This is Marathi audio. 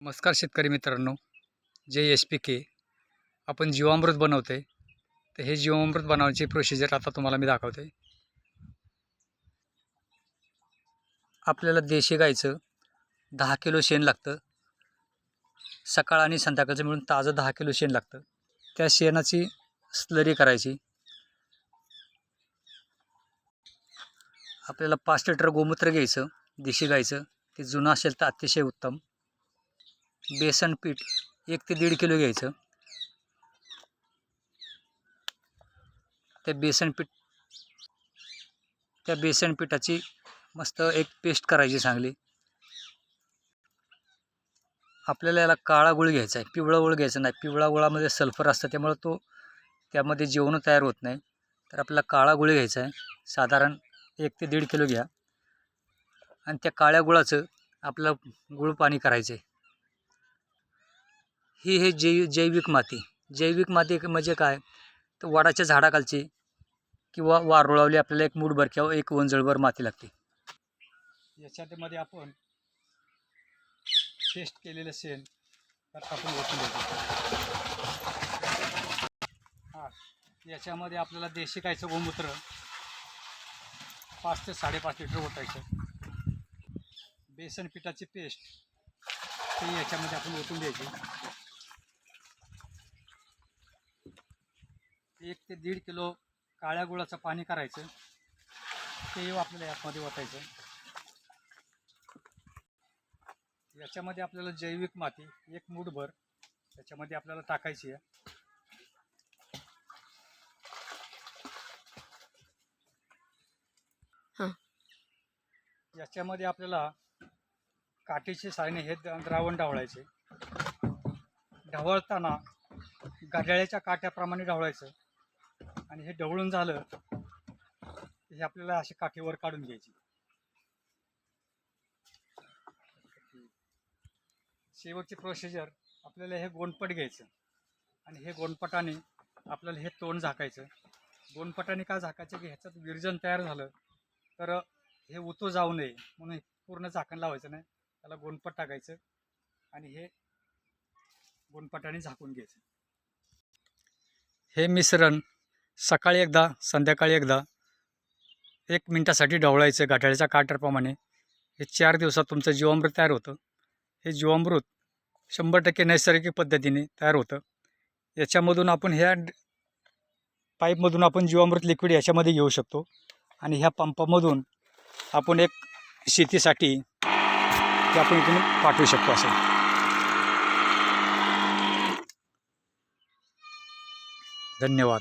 नमस्कार शेतकरी मित्रांनो. जे एच पी के आपण जीवामृत बनवतो आहे तर हे जीवामृत बनवण्याची प्रोसिजर आता तुम्हाला मी दाखवतो. आहे आपल्याला देशी गाईचं दहा किलो शेण लागतं. सकाळ आणि संध्याकाळचं मिळून ताजं दहा किलो शेण लागतं. त्या शेणाची स्लरी करायची. आपल्याला पाच लिटर गोमूत्र घ्यायचं देशी गाईचं. ते जुनं असेल तर अतिशय उत्तम. बेसन पीठ एक ते दीड किलो घ्यायचं. त्या बेसन पीठ त्या बेसन पिठाची मस्त एक पेस्ट करायची चांगली. आपल्याला याला काळा गुळ घ्यायचा आहे पिवळा गुळ घ्यायचा नाही. पिवळा गुळामध्ये सल्फर असतं त्यामुळं तो त्यामध्ये जेवण तयार होत नाही. तर आपल्याला काळा गुळ घ्यायचा आहे. साधारण एक ते दीड किलो घ्या. आणि त्या काळ्या गुळाचं आपलं गुळ पाणी करायचं आहे. ही हे जै जैविक माती. जैविक माती म्हणजे काय? तर वडाच्या झाडाखालची किंवा वारुळावली आपल्याला एक मूठभर किंवा एक वंजळभर माती लागते. याच्यामध्ये आपण पेस्ट केलेलं शेण तर आपण ओतून देतो. हां याच्यामध्ये आपल्याला देशी गायचं गोमूत्र पाच ते साडेपाच लिटर ओतायचं बेसन पिठाची पेस्ट ती याच्यामध्ये आपण ओतून द्यायची. एक ते दीड किलो काळ्या गुळाचं पाणी करायचं. ते आपल्याला यामध्ये ओतायचं. याच्यामध्ये आपल्याला जैविक माती एक मूठभर याच्यामध्ये आपल्याला टाकायची आहे. हां. याच्यामध्ये आपल्याला काठीची सायने हे द्रावण ढवळायचे. ढवळताना घड्याळ्याच्या काट्याप्रमाणे ढवळायचं. आणि हे ढवळून झालं हे आपल्याला अशी काठीवर काढून घ्यायची. शेवटची प्रोसिजर आपल्याला हे गोंडपट घ्यायचं आणि हे गोंडपटाने आपल्याला हे तोंड झाकायचं. गोंडपटाने का झाकायचं? की ह्याच्यात विरजन तयार झालं तर हे उतो जाऊ नये म्हणून हे पूर्ण झाकण लावायचं नाही. त्याला गोंडपट टाकायचं आणि हे गोंडपटाने झाकून घ्यायचं. हे मिश्रण सकाळी एकदा संध्याकाळी एकदा एक मिनटासाठी ढवळायचं गाठाळ्याच्या काटरप्रमाणे हे चार दिवसात तुमचं जीवामृत तयार होतं. हे जीवामृत शंभर टक्के नैसर्गिक पद्धतीने तयार होतं. याच्यामधून आपण ह्या पाईपमधून आपण जीवामृत लिक्विड याच्यामध्ये घेऊ शकतो. आणि ह्या पंपामधून आपण एक शेतीसाठी ते आपण इथून पाठवू शकतो असं. धन्यवाद.